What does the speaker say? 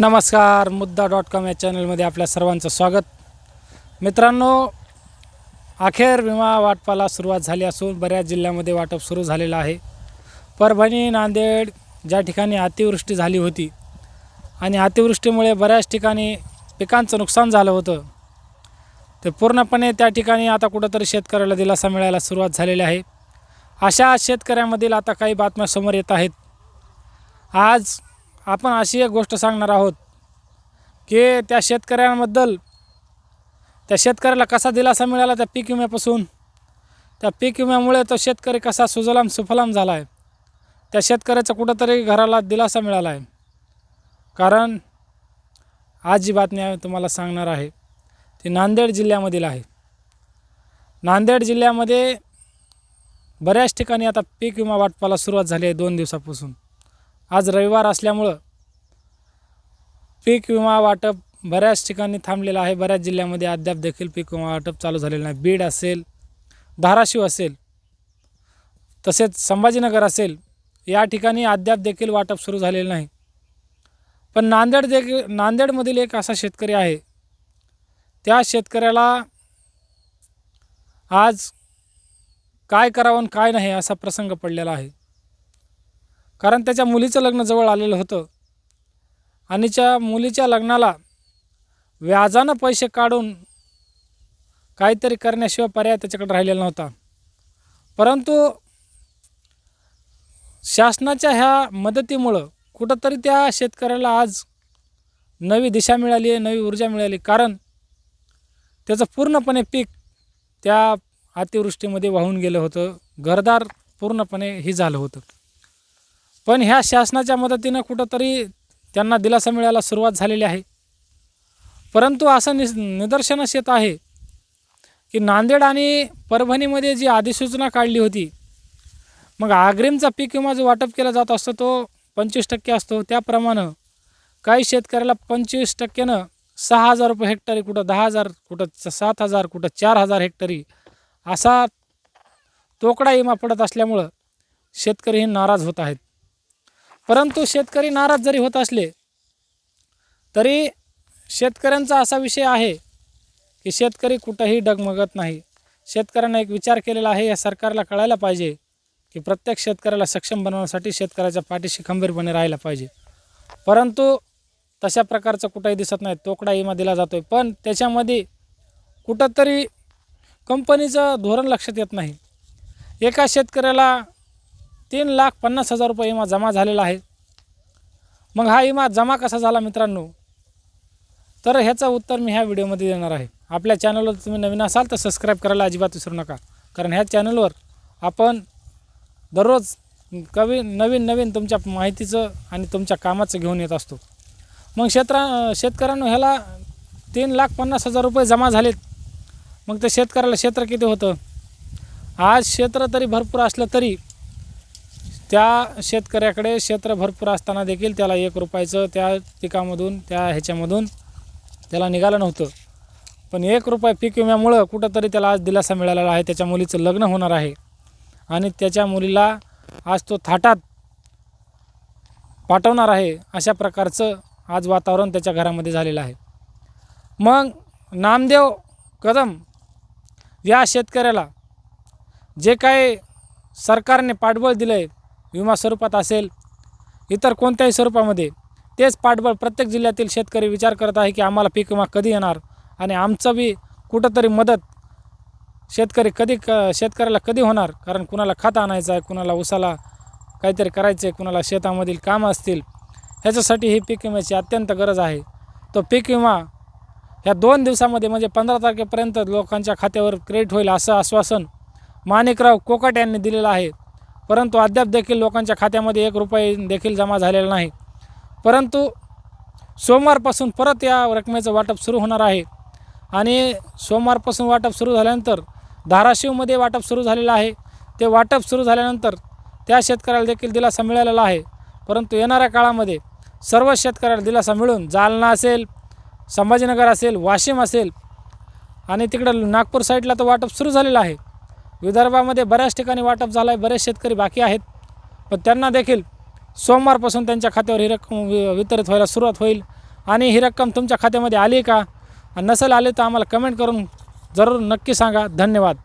नमस्कार मुद्दा dot com या चॅनलमध्ये आपल्या सर्वांचं स्वागत. मित्रांनो अखेर विमा वाटपाला सुरुवात झाली असून बऱ्याच जिल्ह्यामध्ये वाटप सुरू झालेलं आहे. परभणी नांदेड ज्या ठिकाणी अतिवृष्टी झाली होती आणि अतिवृष्टीमुळे बऱ्याच ठिकाणी पिकांचं नुकसान झालं होतं ते पूर्णपणे त्या ठिकाणी आता कुठंतरी शेतकऱ्याला दिलासा मिळायला सुरुवात झालेली आहे. अशा शेतकऱ्यामधील आता काही बातम्या समोर येत आहेत. आज आपण अशी एक गोष्ट सांगणार आहोत की त्या शेतकऱ्यांबद्दल त्या शेतकऱ्याला कसा दिलासा मिळाला त्या पीक विम्यापासून? त्या पीक विम्यामुळे तो शेतकरी कसा सुजलाम सुफलाम झाला आहे त्या शेतकऱ्याचा कुठंतरी घराला दिलासा मिळाला आहे कारण आज जी बातमी आम्ही तुम्हाला सांगणार आहे ती नांदेड जिल्ह्यामधील आहे. नांदेड जिल्ह्यामध्ये बऱ्याच ठिकाणी आता पीक विमा वाटपाला सुरुवात झाली आहे दोन दिवसापासून. आज रविवार असल्यामुळं पीक विमा वाटप बऱ्याच ठिकाणी थांबलेलं आहे. बऱ्याच जिल्ह्यामध्ये अद्याप देखील पीक विमा वाटप चालू झालेलं नाही. बीड असेल धाराशिव असेल तसेच संभाजीनगर असेल या ठिकाणी अद्याप देखील वाटप सुरू झालेलं नाही. पण नांदेड देखील नांदेडमधील एक असा शेतकरी आहे. त्या शेतकऱ्याला आज काय करावं आणि काय नाही असा प्रसंग पडलेला आहे. कारण त्याच्या मुलीचं लग्न जवळ आलेलं होतं. आणि त्या मुलीच्या लग्नाला व्याजानं पैसे काढून काहीतरी करण्याशिवाय पर्याय त्याच्याकडे राहिलेला नव्हता. परंतु शासनाच्या ह्या मदतीमुळं कुठंतरी त्या शेतकऱ्याला आज नवी दिशा मिळाली आहे नवी ऊर्जा मिळाली. कारण त्याचं पूर्णपणे पीक त्या अतिवृष्टीमध्ये वाहून गेलं होतं. घरदार पूर्णपणे हे झालं होतं. पण ह्या शासनाच्या मदतीनं कुठंतरी त्यांना दिलासा मिळायला सुरुवात झालेली आहे. परंतु असं नि निदर्शनास येत आहे की नांदेड आणि परभणीमध्ये जी अधिसूचना काढली होती मग आग्रीमचा पीक विमा जो वाटप केला जात असतो तो पंचवीस टक्के असतो. त्याप्रमाणे काही शेतकऱ्याला पंचवीस टक्क्यानं सहा हजार रुपये हेक्टरी कुठं दहा हजार कुठं सात हजार कुठं चार हजार हेक्टरी असा तोकडा विमा पडत असल्यामुळं शेतकरी हे नाराज होत आहेत. परंतु शेतकरी नाराज जरी होत असले तरी शेतकऱ्यांचा असा विषय आहे की शेतकरी कुठंही डगमगत नाही. शेतकऱ्यांना एक विचार केलेला आहे या सरकारला कळायला पाहिजे की प्रत्येक शेतकऱ्याला सक्षम बनवण्यासाठी शेतकऱ्याच्या पाठीशी खंबीरपणे राहायला पाहिजे. परंतु तशा प्रकारचं कुठंही दिसत नाही तोकडा इमा दिला जातो आहे पण त्याच्यामध्ये कुठंतरी कंपनीचं धोरण लक्षात येत नाही. एका शेतकऱ्याला तीन लाख पन्नास हजार रुपये विमा जमा झालेला आहे. मग हा विमा जमा कसा झाला मित्रांनो? तर ह्याचं उत्तर मी ह्या व्हिडिओमध्ये देणार आहे. आपल्या चॅनलवर तुम्ही नवीन असाल तर सबस्क्राईब करायला अजिबात विसरू नका. कारण ह्या चॅनलवर आपण दररोज कवी नवीन नवीन तुमच्या माहितीचं आणि तुमच्या कामाचं घेऊन येत असतो. मग क्षेत्रा शेतकऱ्यांनो ह्याला तीन लाख पन्नास हजार रुपये जमा झालेत. मग त्या शेतकऱ्याला क्षेत्र किती होतं? आज क्षेत्र तरी भरपूर असलं तरी त्या शेतकऱ्याकडे क्षेत्र भरपूर असताना देखील त्याला एक रुपयाचं त्या पिकामधून त्या ह्याच्यामधून त्याला निघालं नव्हतं. पण एक रुपये पीक विम्यामुळं कुठंतरी त्याला आज दिलासा मिळालेला आहे. त्याच्या मुलीचं लग्न होणार आहे. आणि त्याच्या मुलीला आज तो थाटात पाठवणार आहे अशा प्रकारचं आज वातावरण त्याच्या घरामध्ये झालेलं आहे. मग नामदेव कदम या शेतकऱ्याला जे काय सरकारने पाठबळ दिलं आहे विमा स्वरूपात असेल इतर कोणत्याही स्वरूपामध्ये तेच पाठबळ प्रत्येक जिल्ह्यातील शेतकरी विचार करत आहे की आम्हाला पीक विमा कधी येणार आणि आमचं बी कुठंतरी मदत शेतकरी कधी क शेतकऱ्याला कधी होणार? कारण कुणाला खत आणायचं आहे कुणाला उसाला काहीतरी करायचं आहे कुणाला शेतामधील कामं असतील ह्याच्यासाठी ही पीक विम्याची अत्यंत गरज आहे. तो पीक विमा ह्या दोन दिवसामध्ये म्हणजे पंधरा तारखेपर्यंत लोकांच्या खात्यावर क्रेडिट होईल असं आश्वासन माणिकराव कोकट यांनी दिलेलं आहे. परंतु अद्याप देखील लोकांच्या खात्यामध्ये एक रुपये देखील जमा झालेला नाही. परंतु सोमवारपासून परत या रकमेचं वाटप सुरू होणार आहे. आणि सोमवारपासून वाटप सुरू झाल्यानंतर धाराशिवमध्ये वाटप सुरू झालेलं आहे. ते वाटप सुरू झाल्यानंतर त्या शेतकऱ्याला देखील दिलासा मिळालेला आहे. परंतु येणाऱ्या काळामध्ये सर्व शेतकऱ्याला दिलासा मिळून जालना असेल संभाजीनगर असेल वाशिम असेल आणि तिकडं नागपूर साईडला तर वाटप सुरू झालेलं आहे. विदर्भामध्ये बऱ्याच ठिकाणी वाटप झालं आहे बरेच शेतकरी बाकी आहेत. पण त्यांना देखील सोमवारपासून त्यांच्या खात्यावर ही रक्कम वि वितरित व्हायला सुरुवात होईल. आणि ही रक्कम तुमच्या खात्यामध्ये आली का? नसेल आली तर आम्हाला कमेंट करून जरूर नक्की सांगा. धन्यवाद.